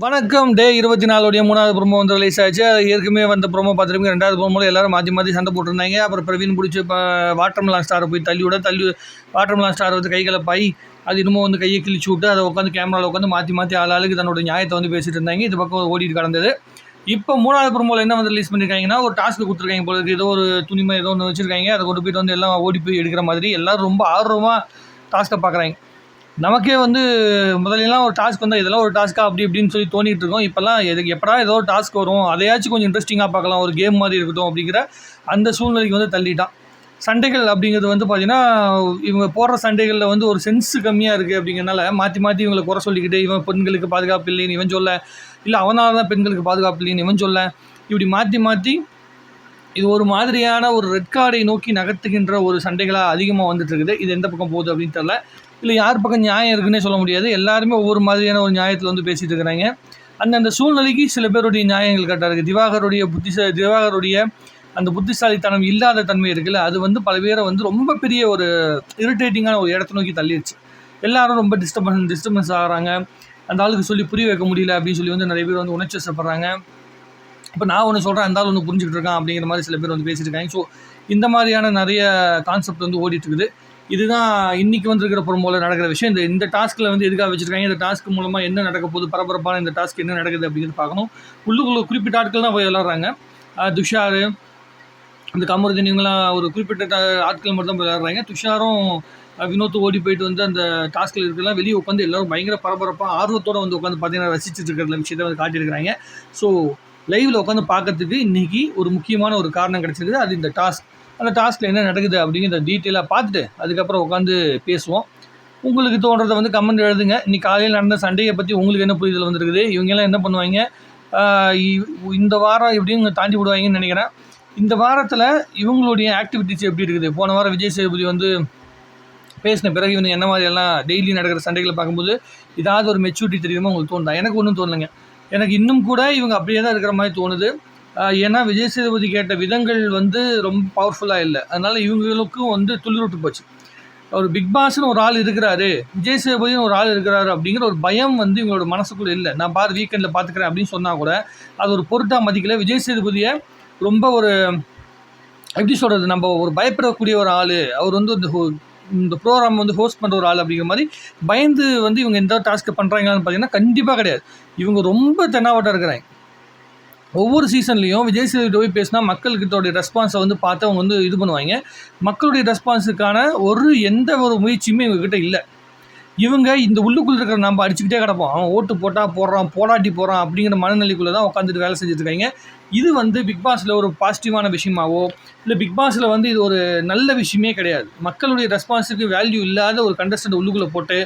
வணக்கம். டே இருபத்தி நாலுடைய மூணாவது ப்ரோமோ வந்து ரிலீஸ் ஆச்சு. அது ஏற்கனவே வந்த ப்ரோமோ பார்த்துருப்பீங்க. ரெண்டாவது ப்ரோமோவில் எல்லாரும் மாற்றி மாற்றி சண்டை போட்டிருந்தாங்க. அப்புறம் பிரவீன் பிடிச்சி இப்போ வாட்டர்மலான் ஸ்டாரை போய் தள்ளி விட தள்ளி வாட்டர்மலான் ஸ்டார் வந்து கைகளை பாய் அது இன்னமும் வந்து கையை கிழிச்சு விட்டு அதை உட்காந்து கேமராவில் உட்காந்து மாற்றி மாற்றி ஆள் ஆளுக்கு தன்னோட நியாயத்தை வந்து பேசிட்டு இருந்தாங்க. இது பக்கம் ஓடிட்டு கடந்தது. இப்போ மூணாவது ப்ரோமோவில் என்ன வந்து ரிலீஸ் பண்ணியிருக்காங்கன்னா ஒரு டாஸ்க் கொடுத்துருக்காங்க போல இருக்கு. ஏதோ ஒரு துணிமை ஏதோ ஒன்று வச்சிருக்காங்க. அதை கொண்டு போயிட்டு வந்து எல்லாம் ஓடி போய் எடுக்கிற மாதிரி. எல்லோரும் ரொம்ப ஆர்வமாக டாஸ்க்கை பார்க்குறாங்க. நமக்கே வந்து முதல்லலாம் ஒரு டாஸ்க் வந்தால் இதெல்லாம் ஒரு டாஸ்க்காக அப்படி இப்படின்னு சொல்லி தோணிகிட்டு இருக்கோம். இப்போல்லாம் எதுக்கு எப்படா ஏதோ ஒரு டாஸ்க் வரும் அதையாச்சும் கொஞ்சம் இன்ட்ரெஸ்டிங்காக பார்க்கலாம் ஒரு கேம் மாதிரி இருக்கட்டும் அப்படிங்கிற அந்த சூழ்நிலைக்கு வந்து தள்ளிட்டான். சண்டைகள் அப்படிங்கிறது வந்து பார்த்தீங்கன்னா இவங்க போடுற சண்டைகளில் வந்து ஒரு சென்ஸ் கம்மியாக இருக்குது அப்படிங்கிறனால மாற்றி மாற்றி இவங்களை குறை சொல்லிக்கிட்டு இவன் பெண்களுக்கு பாதுகாப்பு இல்லைன்னு இவன் சொல்ல இல்லை அவனால் தான் பெண்களுக்கு பாதுகாப்பு இல்லைன்னு இவன் சொல்ல இப்படி மாற்றி மாற்றி இது ஒரு மாதிரியான ஒரு ரெட் கார்டை நோக்கி நகர்த்துகின்ற ஒரு சண்டைகளாக அதிகமாக வந்துட்டு இருக்குது. இது எந்த பக்கம் போகுது அப்படின்னு தெரில இல்லை யார் பக்கம் நியாயம் இருக்குன்னே சொல்ல முடியாது. எல்லாருமே ஒவ்வொரு மாதிரியான ஒரு நியாயத்தில் வந்து பேசிகிட்டு இருக்கிறாங்க. அந்தந்த சூழ்நிலைக்கு சில பேருடைய நியாயங்கள் கரெக்டாக இருக்குது திவாகருடைய புத்திச திவாகருடைய அந்த புத்திசாலித்தனம் இல்லாத தன்மை இருக்குல்ல அது வந்து பல பேரை வந்து ரொம்ப பெரிய ஒரு இரிட்டேட்டிங்கான ஒரு இடத்த நோக்கி தள்ளிடுச்சு எல்லாரும் ரொம்ப டிஸ்டர்பன்ஸ் டிஸ்டர்பன்ஸ் ஆகிறாங்க. அந்த ஆளுக்கு சொல்லி புரிய வைக்க முடியல அப்படின்னு சொல்லி வந்து நிறைய பேர் வந்து உணர்ச்சி வசப்படுறாங்க. இப்போ நான் ஒன்று சொல்கிறேன் அந்த ஆள் ஒன்று புரிஞ்சுக்கிட்டு இருக்கான் அப்படிங்கிற மாதிரி சில பேர் வந்து பேசிட்டு இருக்காங்க. ஸோ இந்த மாதிரியான நிறைய கான்செப்ட் வந்து ஓடிட்டுருக்குது இதுதான் இன்னைக்கு வந்திருக்கிற ப்ரோமோவில் நடக்கிற விஷயம். இந்த இந்த டாஸ்க்கில் வந்து எதுக்காக வச்சிருக்காங்க? இந்த டாஸ்க் மூலமாக என்ன நடக்க போகுது? பரபரப்பான இந்த டாஸ்க் என்ன நடக்குது அப்படிங்கிறது பார்க்கணும். உள்ளுக்குள்ள குறிப்பிட்ட ஆட்கள் தான் போய் விளாட்றாங்க துஷார் இந்த கமருதீன் இவங்களாம் ஒரு குறிப்பிட்ட ஆட்கள் மட்டும் தான் போய் விளாட்றாங்க துஷாரும் வினோத்து ஓடி போயிட்டு வந்து அந்த டாஸ்கில் இருக்கலாம் வெளியே உட்காந்து எல்லாரும் பயங்கர பரபரப்பாக ஆர்வத்தோட வந்து உட்காந்து பார்த்தீங்கன்னா ரசிச்சுட்டு இருக்கிற விஷயத்தை வந்து காட்டியிருக்கிறாங்க. ஸோ லைவில் உட்காந்து பார்க்கறதுக்கு இன்றைக்கி ஒரு முக்கியமான ஒரு காரணம் கிடச்சிருக்குது. அது இந்த டாஸ்க் அந்த டாஸ்கில் என்ன நடக்குது அப்படிங்கிற டீட்டெயிலாக பார்த்துட்டு அதுக்கப்புறம் உட்காந்து பேசுவோம். உங்களுக்கு தோன்றதை வந்து கமெண்ட் எழுதுங்க. இன்னைக்கு காலையில் நடந்த சண்டையை பற்றி உங்களுக்கு என்ன புரிதல் வந்திருக்குது? இவங்கெல்லாம் என்ன பண்ணுவாங்க? இ- இந்த வாரம் எப்படியும் தாண்டி விடுவாங்கன்னு நினைக்கிறேன். இந்த வாரத்தில் இவங்களுடைய ஆக்டிவிட்டிஸ் எப்படி இருக்குது? போன வாரம் விஜய் சேதுபதி வந்து பேசின பிறகு இவங்க என்ன மாதிரி எல்லாம் டெய்லி நடக்கிற சண்டைகளை பார்க்கும்போது ஏதாவது ஒரு மெச்சூரிட்டி தெரியுமா உங்களுக்கு தோணுதா? எனக்கு ஒன்றும் தோணலைங்க. எனக்கு இன்னும் கூட இவங்க அப்படியே தான் இருக்கிற மாதிரி தோணுது. ஏன்னா விஜய் சேதுபதி கேட்ட விதங்கள் வந்து ரொம்ப பவர்ஃபுல்லாக இல்லை. அதனால் இவங்களுக்கும் வந்து துளிர்விட்டு போச்சு. ஒரு பிக் பாஸ்னு ஒரு ஆள் இருக்கிறாரு விஜய் சேதுபதினு ஒரு ஆள் இருக்கிறாரு அப்படிங்கிற ஒரு பயம் வந்து இவங்களோட மனசுக்குள்ள இல்லை. நான் பாரு வீக்கெண்டில் பார்த்துக்கிறேன் அப்படின்னு சொன்னால் கூட அது ஒரு பொருட்டாக மதிக்கல. விஜய் சேதுபதியை ரொம்ப ஒரு எப்படி சொல்கிறது நம்ம ஒரு பயப்படக்கூடிய ஒரு ஆள். அவர் வந்து இந்த இந்த ப்ரோக்ராம் வந்து ஹோஸ்ட் பண்ணுற ஒரு ஆள் அப்படிங்கிற மாதிரி பயந்து வந்து இவங்க எந்த டாஸ்க்கு பண்ணுறாங்களான்னு பார்த்தீங்கன்னா கண்டிப்பாக கிடையாது. இவங்க ரொம்ப தென்னாவட்டாக இருக்கிறாங்க. ஒவ்வொரு சீசன்லேயும் விஜய் சேதுபதி போய் பேசினா மக்கள்கிட்டோடைய ரெஸ்பான்ஸை வந்து பார்த்து அவங்க வந்து இது பண்ணுவாங்க. மக்களுடைய ரெஸ்பான்ஸுக்கான ஒரு எந்த ஒரு முயற்சியுமே இவங்ககிட்ட இல்லை. இவங்க இந்த உள்ளுக்குள்ளே இருக்கிற நம்ம அடிச்சுக்கிட்டே கிடப்போம். அவன் ஓட்டு போட்டால் போடுறான் போராட்டி போகிறான் அப்படிங்கிற மனநிலைக்குள்ளே தான் உட்காந்துட்டு வேலை செஞ்சுருக்காங்க இது வந்து பிக் பாஸில் ஒரு பாசிட்டிவான விஷயமாவோ இல்லை பிக் பாஸில் வந்து இது ஒரு நல்ல விஷயமே கிடையாது. மக்களுடைய ரெஸ்பான்ஸுக்கு வேல்யூ இல்லாத ஒரு கண்டஸ்டண்ட் உள்ளுக்குள்ளே போட்டு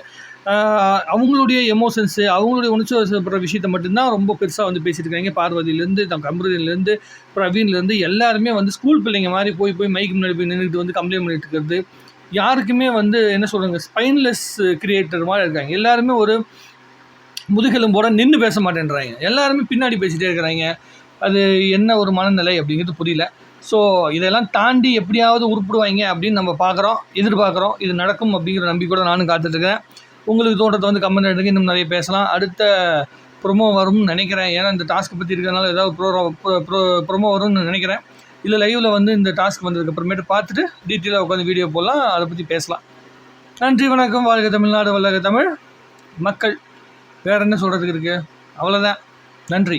அவங்களுடைய எமோஷன்ஸு அவங்களுடைய உணர்ச்சிப்படுற விஷயத்தை மட்டும்தான் ரொம்ப பெருசாக வந்து பேசியிருக்காங்க பார்வதியிலேருந்து தம் கம்ருதியிலேருந்து பிரவீன்லேருந்து எல்லாருமே வந்து ஸ்கூல் பிள்ளைங்க மாதிரி போய் போய் மைக்கு முன்னாடி போய் நின்றுட்டு வந்து கம்ப்ளைண்ட் பண்ணிட்டு இருக்கிறது. யாருக்குமே வந்து என்ன சொல்கிறாங்க ஸ்பைன்லெஸ் கிரியேட்டர் மாதிரி இருக்காங்க. எல்லாருமே ஒரு முதுகெலும்போட நின்று பேச மாட்டேன்றாங்க. எல்லாருமே பின்னாடி பேசிகிட்டே இருக்கிறாங்க. அது என்ன ஒரு மனநிலை அப்படிங்கிறது புரியல. ஸோ இதெல்லாம் தாண்டி எப்படியாவது உருப்பிடுவாங்க அப்படின்னு நம்ம பார்க்குறோம் எதிர்பார்க்குறோம். இது நடக்கும் அப்படிங்கிற நம்பிக்கையோட நானும் காத்துட்ருக்கிறேன் உங்களுக்கு தோட்டத்தை வந்து கமெண்ட் எடுங்க. இன்னும் நிறைய பேசலாம். அடுத்த ப்ரொமோ வரும்னு நினைக்கிறேன். ஏன்னா இந்த டாஸ்க்கு பற்றி இருக்கிறதுனால ஏதாவது ப்ரோ ப்ரொமோ வரும்னு நினைக்கிறேன். இல்லை லைவில் வந்து இந்த டாஸ்க் வந்ததுக்கு அப்புறமேட்டு பார்த்துட்டு டீட்டெயிலாக உட்காந்து வீடியோ போடலாம் அதை பற்றி பேசலாம். நன்றி வணக்கம். வாழ்க தமிழ்நாடு வல்லக தமிழ். மக்கள் வேறு என்ன சொல்கிறதுக்கு இருக்குது அவ்வளோதான் நன்றி.